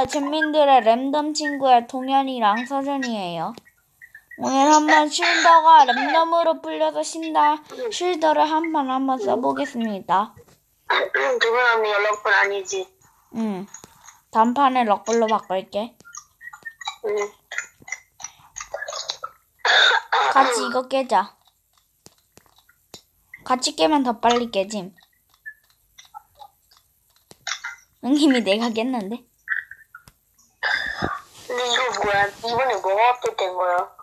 안녕하세요. 잼민들의 랜덤 친구의 동현이랑 서준이에요. 오늘 한번 쉴더가 랜덤으로 풀려서 쉰다 쉴더를 한번 한번 써보겠습니다. 누구나 연락분 아니지. 응. 단판에 럭블로 바꿀게. 응. 같이 이거 깨자. 같이 깨면 더 빨리 깨짐. 응님이 내가 깼는데? 이거 뭐야? 이번에 뭐가 업데이트된 거야?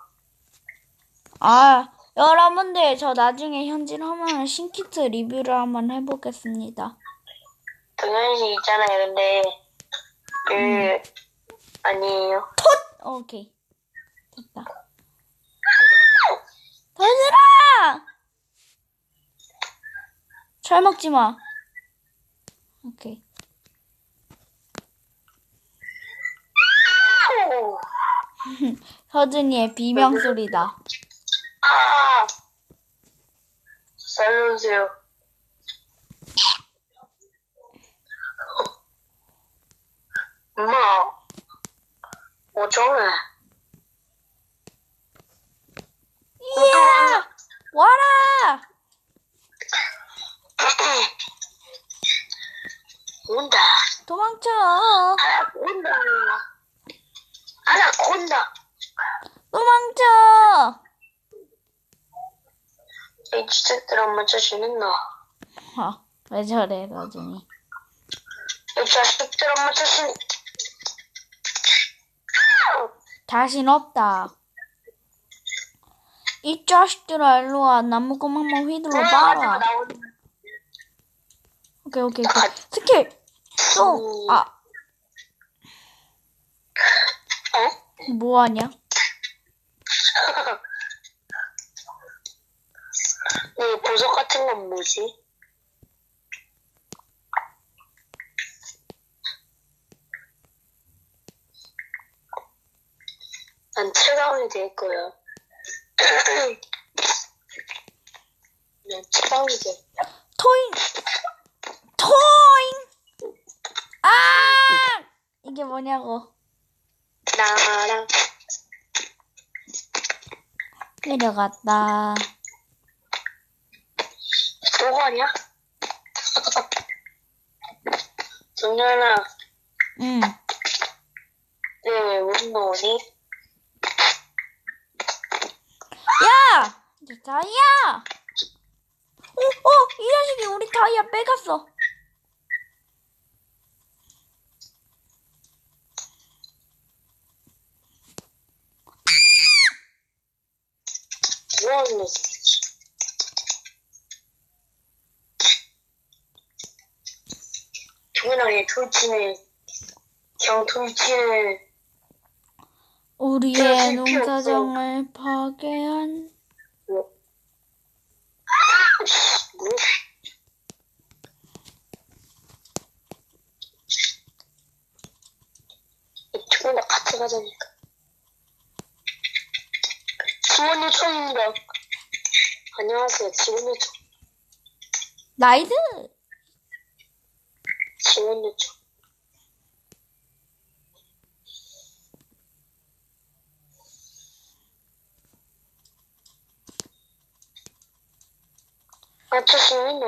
아, 여러분들 저 나중에 현질 하면 신키트 리뷰를 한번 해보겠습니다. 동현씨 있잖아요. 근데 그 아니에요. 오케이. 됐다. 더들아! 철 먹지 마. 오케이. 오! 서준이의 비명 소리다. 아! 살려주세요. 엄마, 어쩌네? 이야! 와라! 온다. 도망쳐! 아나콘다. 아나콘다. 도망쳐! 이 지색들 엄마 자신 있나? 아, 왜 저래, 서준이. 이 자식들 엄마 자신. 자신 없다. 이 자식들아, 일로 와. 나무구멍 한번 휘둘러 봐라. 오케이, 오케이, 오케이. 스킬! 똥! 아, 어? 뭐 하냐? 이 보석 같은 건 뭐지? 난 최강이 될 거야. 난 최강이 될 거야. 토잉! 토잉! 아! 이게 뭐냐고. 나랑 내려갔다. 뭐하냐? 정연아, 응. 내왜 운동하니? 야! 이제 다이아! 어, 어! 이 자식이 우리 다이아 빼갔어. 뭐하는 녀석 그냥 돌진해. 우리의 농사정을 파괴한 뭐? 뭐? 이쪽이나 같이 가자니까. 지원 요청입니다. 안녕하세요. 지원 요청. 나이스! 지원 요청. 맞췄습니다.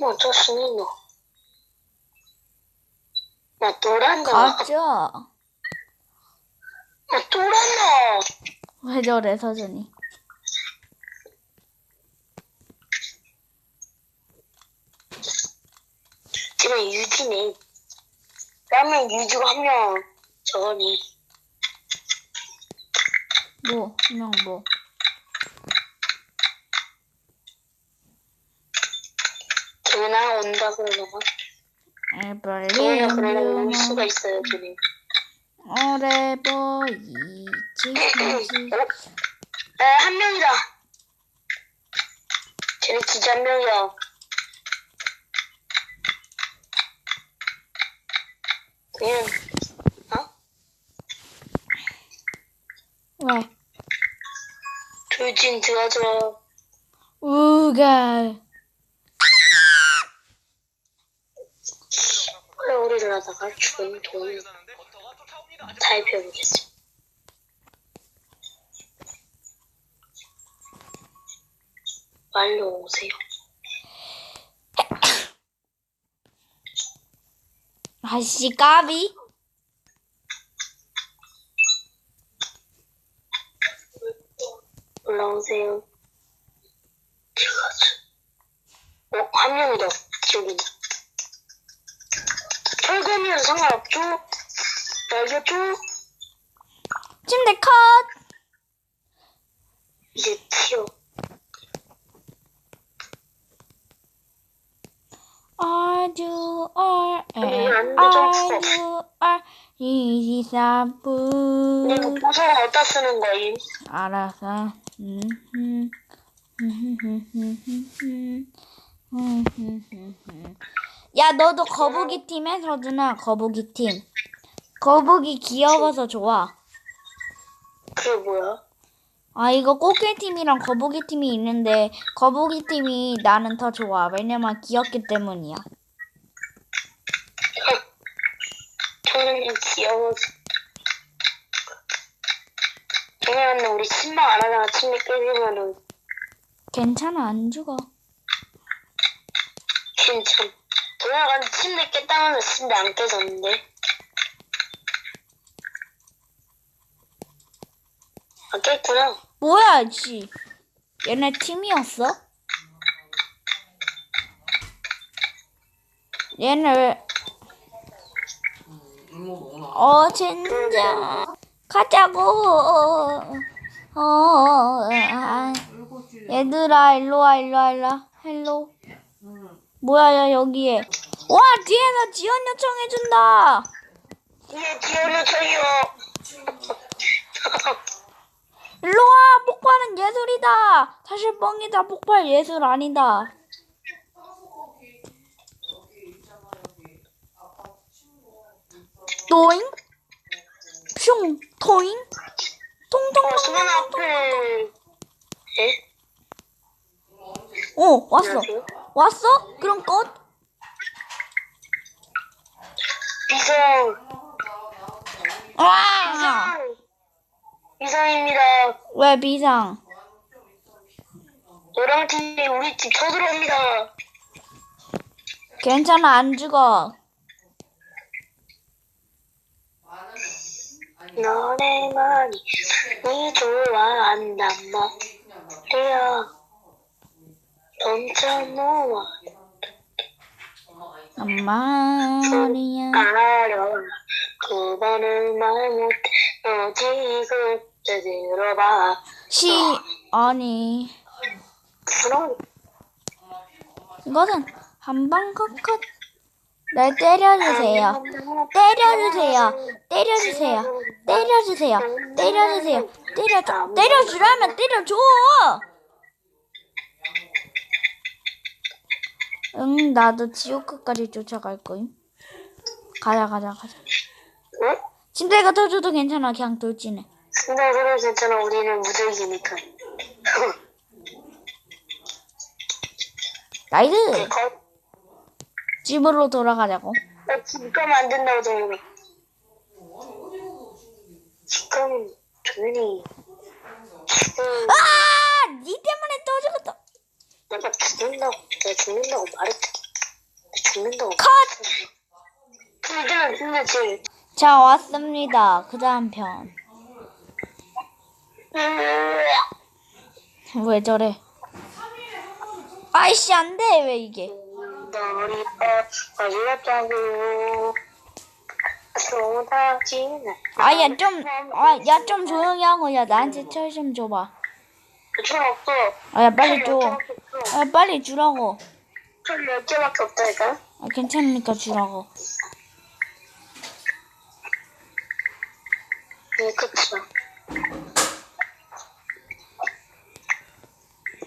맞췄습니다. 나 또란다. 가자. 나 또란다. 왜 저래, 서준이. 지금 유지네. 그러면 유지가 한명 저거네. 뭐, 그냥 뭐. 전화 온다 그러다가 에벌리 전화 그러다가 올음 수가 있어요, 걔네. 오래 보이지 어? 에, 한 명이다. 쟤네 진짜 한 명이야. 그냥, 어? 왜? 돌진 들어줘. 우가 정리를 하다가 죽은 돈 타입해보겠습니다. 빨리 오세요. 아씨 까비. 올라오세요. 들어가죠. 어, 한 명이 더 기억이다. 철거면 상관없죠? 알겠죠? 침대 컷. 이제 튀어. 아주 얼 아니, 안 돼, 좀 이시사부 근데 그 보석은 어디다 쓰는 거임? 음, 음. 야 너도 거북이 팀에 서준아 거북이 팀. 거북이 귀여워서 좋아. 그게 뭐야? 아 이거 꽃게 팀이랑 거북이 팀이 있는데 거북이 팀이 나는 더 좋아. 왜냐면 귀엽기 때문이야. 저는 귀여워. 그냥 우리 신방 안 하다가 침대 깨지면은 괜찮아 안 죽어. 괜찮. 돌아간 침대 깼다면 침대 안 깨졌는데. 아 깼구나. 뭐야 씨. 얘네 팀이었어? 얘네 왜... 어 진짜. 가자고. 어, 아. 얘들아 일로와 일로와 일로와. 헬로. 뭐야 야 여기에. 와 뒤에서 지원 요청해준다. 예, 지원을 쳐요. 일로와 폭발은 예술이다. 사실 뻥이다. 폭발 예술 아니다 또잉 슝 토잉 통통 어, 수만 앞에. 예? 어 왔어. 왔어? 그럼 끝 비성. 와! 비성. 비성입니다. 왜 비상? 노랑 팀이 우리 집 쳐들어옵니다. 괜찮아 안 죽어. 너네만이 니 좋아한단 말이야. 점차 너와 말이야. 알아. 그 번은 말 못해. 너 지금 잘 들어봐. 시 아니 그럼 이것은 한방 컷컷. 날 때려주세요. 때려주세요. 때려주세요. 때려주세요. 때려주세요. 때려줘. 때려주라면 때려줘. 응 나도 지옥 끝까지 쫓아갈 거임. 가자 가자 가자. 응? 침대가 터져도 괜찮아 그냥 돌진해. 그래 괜찮아. 우리는 무적이니까. 나이스. 거, 집으로 돌아가자고. 나 지금 안 된다고 저는. 지금 조연이 지금 아! 니 때문에 떠죽었다. 내가 죽는다고 내가 죽는다고 말했다. 내가 죽는다고. 컷! 근데 근데 지금 자 왔습니다. 그 다음 편. 왜 저래? 아이씨 안 돼. 왜 이게? 아야 좀, 아야 좀 조용히 하고 야 나한테 철 좀 줘봐. 철 없어 아야 빨리 줘. 아 빨리 주라고. 철몇 개밖에 없다니까 아, 괜찮으니까 주라고. 네 그치야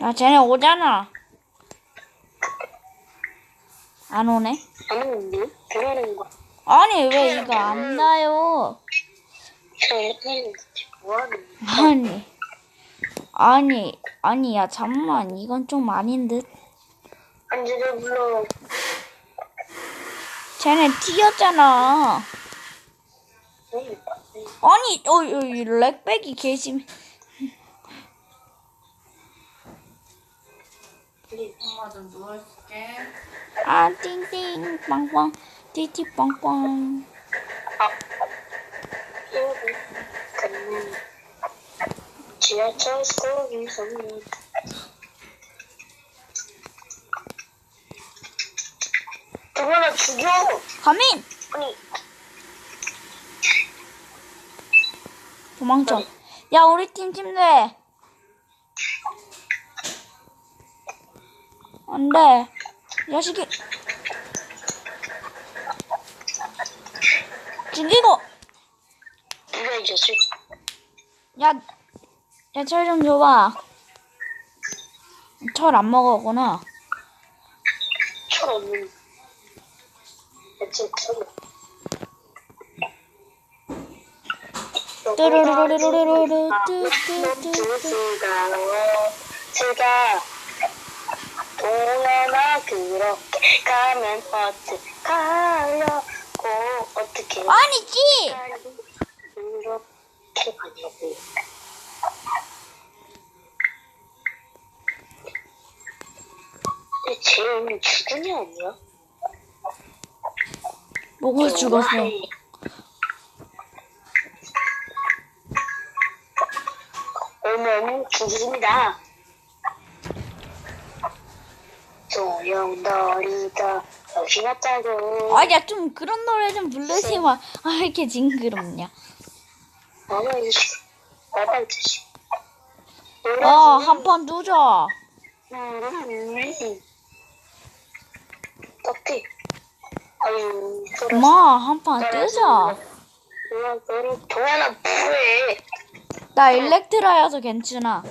야 쟤네 오잖아. 안 오네? 안 오는데? 그러는 거 아니 왜 이거 안 나요? 뭐하는 아니 아니 아니야 잠만 이건 좀 아닌 듯. 안주를 불러 쟤네 튀었잖아. 응. 아니, 어, 여기 렉백이 계심. 엄마 좀 누워있을게. 아, 띵띵, 빵빵, 띠띠 빵빵. 그는 지하철 속에서 그거나 죽여 가민! 아니 도망쳐. 야, 우리 팀 침대. 안 돼. 야식이. 죽이고! 누가 이 자식 야, 야, 철 좀 줘봐. 철 안 먹었구나. 철 없는 대체 철 뚜루루루루루루루, 뚜뚜뚜뚜. 제가 동현아 그렇게 가면 어떡하려고 어떻게 아니지! 그렇게 가냐고 근데 쟤는 죽은 애 아니야? 뭐가 죽었어? 오면 죽습니다. 소용돌이가 역시 났다고. 아, 야, 좀 그런 노래 좀 부르지 마. 아, 왜 이렇게 징그럽냐. 어머, 이 나발 자식. 아, 한판 두자. 아유, 소라. 엄마, 한 판 뜨자. 나 일렉트라여서 괜찮아.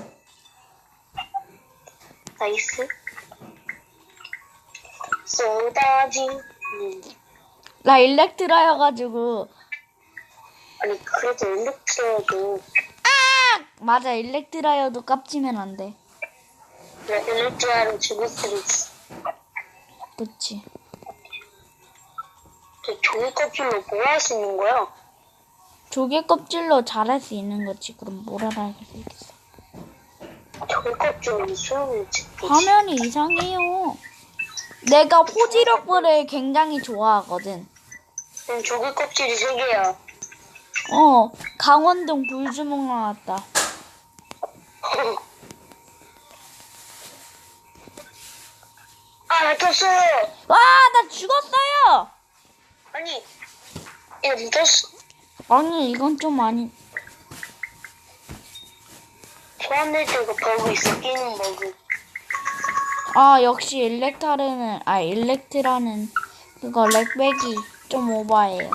나이스. 쏟아진. 음. 나 일렉트라여가지고. 아니, 그래도 일렉트라도, 맞아, 일렉트라여도 깝치면 안 돼. 일렉트라로 죽을 수도 있어. 그치. 저 종이 껍질로 뭐 할 수 있는 거야? 조개 껍질로 잘할 수 있는 거지. 그럼 뭘 알아야 되겠어. 종이 껍질로 수영을 짓겠지. 화면이 이상해요. 내가 호지력불을 굉장히 좋아하거든. 응, 종이 껍질이 세 개야. 어, 강원동 불주먹 나왔다. 아, 나 떴어! 와, 나 죽었어요! 아니, 야, 니 떴어. 아니, 이건 좀 아니. 소환될 때가 버그 있어, 끼는 버그. 아, 역시 일렉타르는, 아, 일렉트라는 그거 렉백이 좀 오바해요.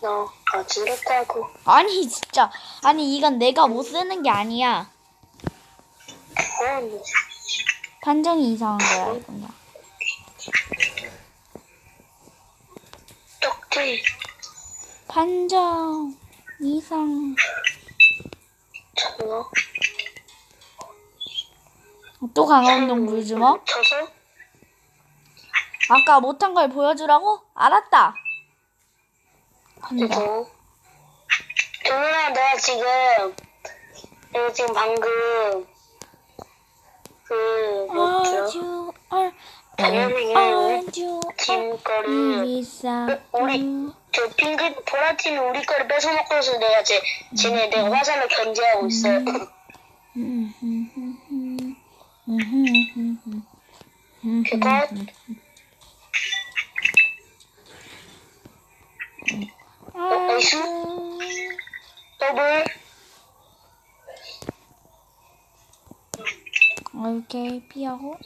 너, 어지럽다고. 아니, 진짜. 아니, 이건 내가 못 쓰는 게 아니야. 어, 판정이 이상한 거야, 그냥. 떡지. 판정 이상. 쳤나? 또 강원동 불주먹? 쳐서? 아까 못한 걸 보여주라고? 알았다. 한다. 이거. 동현아, 내가 지금, 내가 지금 방금, 그, 뭐죠? 아주 얼 당연히 아주 팀 거를, 우리, 저 핑크, 보라팀이 우리 거를 뺏어먹고서 내가 쟤, 쟤네 내가 화살로 견제하고 있어. 그거, 나이스. 더블. 이렇게 피하고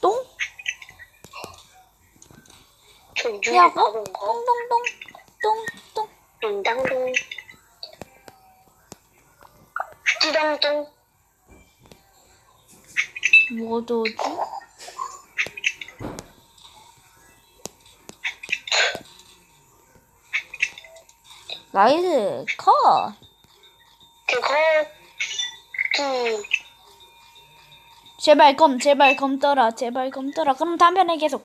똥 피하고. 똥똥똥 똥똥 띵당동. 띠당동. 뭐도지? 나이스 컷 그거, 그, 제발 검 제발 검 떠라 제발 검 떠라. 그럼 다음번에 계속